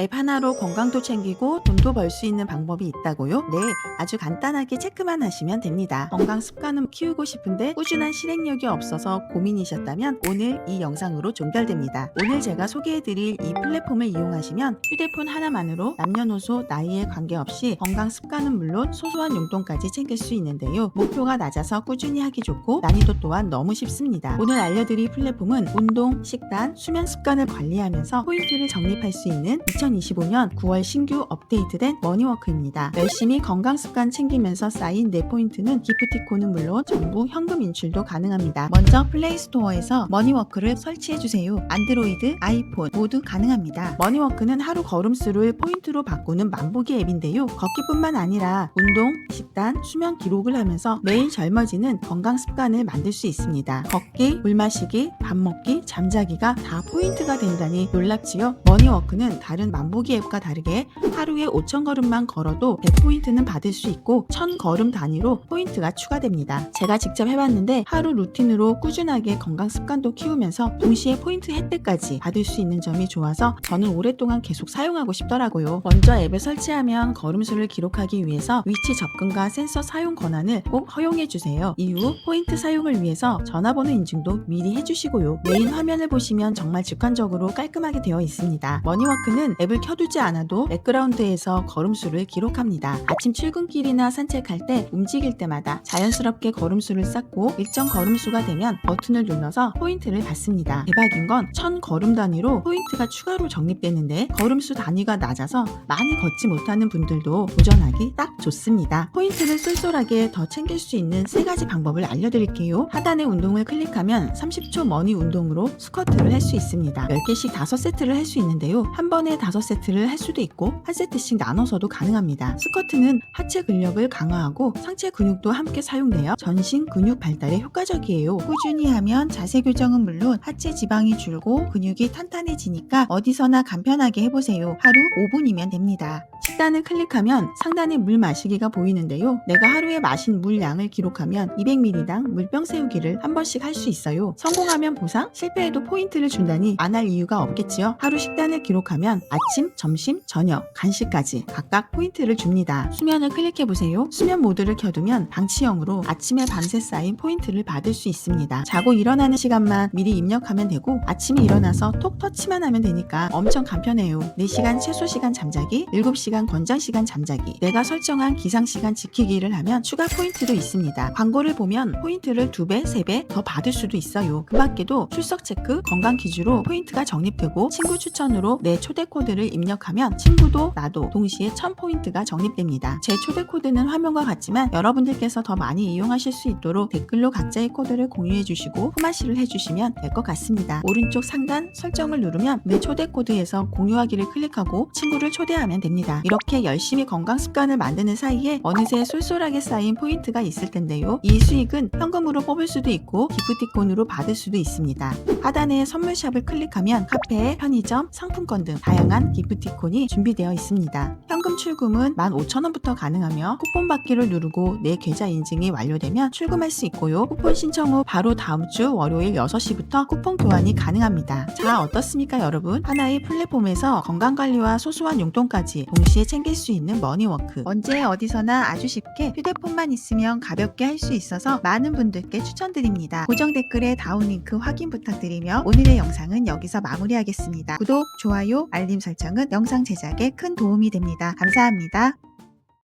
앱 하나로 건강도 챙기고 돈도 벌 수 있는 방법이 있다고요? 네, 아주 간단하게 체크만 하시면 됩니다. 건강 습관은 키우고 싶은데 꾸준한 실행력이 없어서 고민이셨다면 오늘 이 영상으로 종결됩니다. 오늘 제가 소개해드릴 이 플랫폼을 이용하시면 휴대폰 하나만으로 남녀노소 나이에 관계없이 건강 습관은 물론 소소한 용돈까지 챙길 수 있는데요. 목표가 낮아서 꾸준히 하기 좋고 난이도 또한 너무 쉽습니다. 오늘 알려드릴 플랫폼은 운동, 식단, 수면 습관을 관리하면서 포인트를 적립할 수 있는 2025년 9월 신규 업데이트된 머니워크입니다. 열심히 건강 습관 챙기면서 쌓인 내 포인트는 기프티콘은 물론 전부 현금 인출도 가능합니다. 먼저 플레이스토어에서 머니워크를 설치해주세요. 안드로이드, 아이폰 모두 가능합니다. 머니워크는 하루 걸음수를 포인트로 바꾸는 만보기 앱인데요. 걷기뿐만 아니라 운동, 식단, 수면 기록을 하면서 매일 젊어지는 건강 습관을 만들 수 있습니다. 걷기, 물 마시기, 밥 먹기, 잠자기가 다 포인트가 된다니 놀랍지요? 머니워크는 다른 만보기 앱과 다르게 하루에 5천 걸음만 걸어도 100포인트는 받을 수 있고 1000 걸음 단위로 포인트가 추가됩니다. 제가 직접 해봤는데 하루 루틴으로 꾸준하게 건강 습관도 키우면서 동시에 포인트 혜택까지 받을 수 있는 점이 좋아서 저는 오랫동안 계속 사용하고 싶더라고요. 먼저 앱을 설치하면 걸음수를 기록하기 위해서 위치 접근과 센서 사용 권한을 꼭 허용해 주세요. 이후 포인트 사용을 위해서 전화번호 인증도 미리 해주시고요. 메인 화면을 보시면 정말 직관적으로 깔끔하게 되어 있습니다. 머니워크는 앱을 켜두지 않아도 백그라운드에서 걸음수를 기록합니다. 아침 출근길이나 산책할 때 움직일 때마다 자연스럽게 걸음수를 쌓고 일정 걸음수가 되면 버튼을 눌러서 포인트를 받습니다. 대박인 건 1000걸음 단위로 포인트가 추가로 적립되는데 걸음수 단위가 낮아서 많이 걷지 못하는 분들도 도전하기 딱 좋습니다. 포인트를 쏠쏠하게 더 챙길 수 있는 세 가지 방법을 알려드릴게요. 하단의 운동을 클릭하면 30초 머니 운동으로 스쿼트를 할 수 있습니다. 10개씩 5세트를 할 수 있는데요. 한 번에 5 세트를 할 수도 있고 한 세트씩 나눠서도 가능합니다. 스쿼트는 하체 근력을 강화하고 상체 근육도 함께 사용되어 전신 근육 발달에 효과적이에요. 꾸준히 하면 자세 교정은 물론 하체 지방이 줄고 근육이 탄탄해지니까 어디서나 간편하게 해보세요. 하루 5분이면 됩니다. 식단을 클릭하면 상단에 물 마시기가 보이는데요. 내가 하루에 마신 물 양을 기록하면 200ml당 물병 세우기를 한 번씩 할 수 있어요. 성공하면 보상, 실패해도 포인트를 준다니 안 할 이유가 없겠지요. 하루 식단을 기록하면 아침, 점심, 저녁, 간식까지 각각 포인트를 줍니다. 수면을 클릭해 보세요. 수면 모드를 켜두면 방치형으로 아침에 밤새 쌓인 포인트를 받을 수 있습니다. 자고 일어나는 시간만 미리 입력하면 되고 아침에 일어나서 톡 터치만 하면 되니까 엄청 간편해요. 4시간 최소 시간 잠자기, 7시간 권장 시간 잠자기, 내가 설정한 기상 시간 지키기를 하면 추가 포인트도 있습니다. 광고를 보면 포인트를 2배, 3배 더 받을 수도 있어요. 그 밖에도 출석 체크, 건강 기주로 포인트가 적립되고 친구 추천으로 내 초대 코드 를 입력하면 친구도 나도 동시에 1000포인트가 적립됩니다. 제 초대 코드는 화면과 같지만 여러분들께서 더 많이 이용하실 수 있도록 댓글로 각자의 코드를 공유해 주시고 후마시를 해주시면 될 것 같습니다. 오른쪽 상단 설정을 누르면 내 초대 코드에서 공유하기를 클릭하고 친구를 초대하면 됩니다. 이렇게 열심히 건강 습관을 만드는 사이에 어느새 쏠쏠하게 쌓인 포인트가 있을 텐데요. 이 수익은 현금으로 뽑을 수도 있고 기프티콘으로 받을 수도 있습니다. 하단에 선물샵을 클릭하면 카페, 편의점, 상품권 등 다양한 기프티콘이 준비되어 있습니다. 현금 출금은 15,000원부터 가능하며 쿠폰 받기를 누르고 내 계좌 인증이 완료되면 출금할 수 있고요. 쿠폰 신청 후 바로 다음 주 월요일 6시부터 쿠폰 교환이 가능합니다. 자, 어떻습니까, 여러분? 하나의 플랫폼에서 건강관리와 소소한 용돈까지 동시에 챙길 수 있는 머니워크. 언제 어디서나 아주 쉽게 휴대폰만 있으면 가볍게 할 수 있어서 많은 분들께 추천드립니다. 고정 댓글에 다운 링크 확인 부탁드리며 오늘의 영상은 여기서 마무리하겠습니다. 구독, 좋아요, 알림 설정은 영상 제작에 큰 도움이 됩니다. 감사합니다.